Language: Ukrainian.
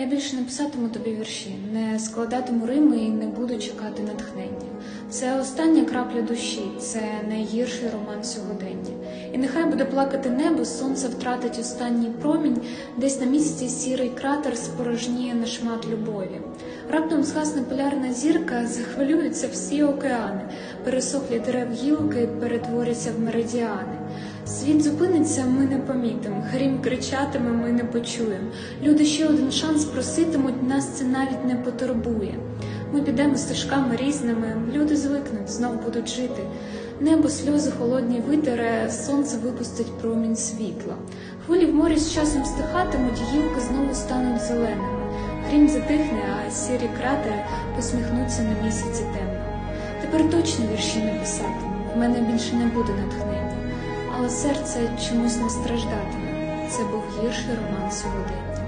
Я більше не писатиму тобі вірші, не складатиму рими і не буду чекати натхнення. Це остання крапля душі, це найгірший роман сьогодення. І нехай буде плакати небо, сонце втратить останній промінь, десь на місці сірий кратер спорожніє на шмат любові. Раптом згасне полярна зірка, захвилюються всі океани, пересохлі дерев гілки перетворяться в меридіани. Світ зупиниться, ми не помітимо, грім кричатиме, ми не почуємо. Люди ще один шанс проситимуть, нас це навіть не потурбує. Ми підемо стежками різними, люди звикнуть, знов будуть жити. Небо сльози холодні витере, сонце випустить промінь світла. Хвилі в морі з часом стихатимуть, гілки знову стануть зеленими. Грім затихне, а сірі кратери посміхнуться на місяці темно. Тепер точно вірші не писатиму, в мене більше не буде натхнення, але серце чомусь не страждатиме. Це був гірший роман сьогодення.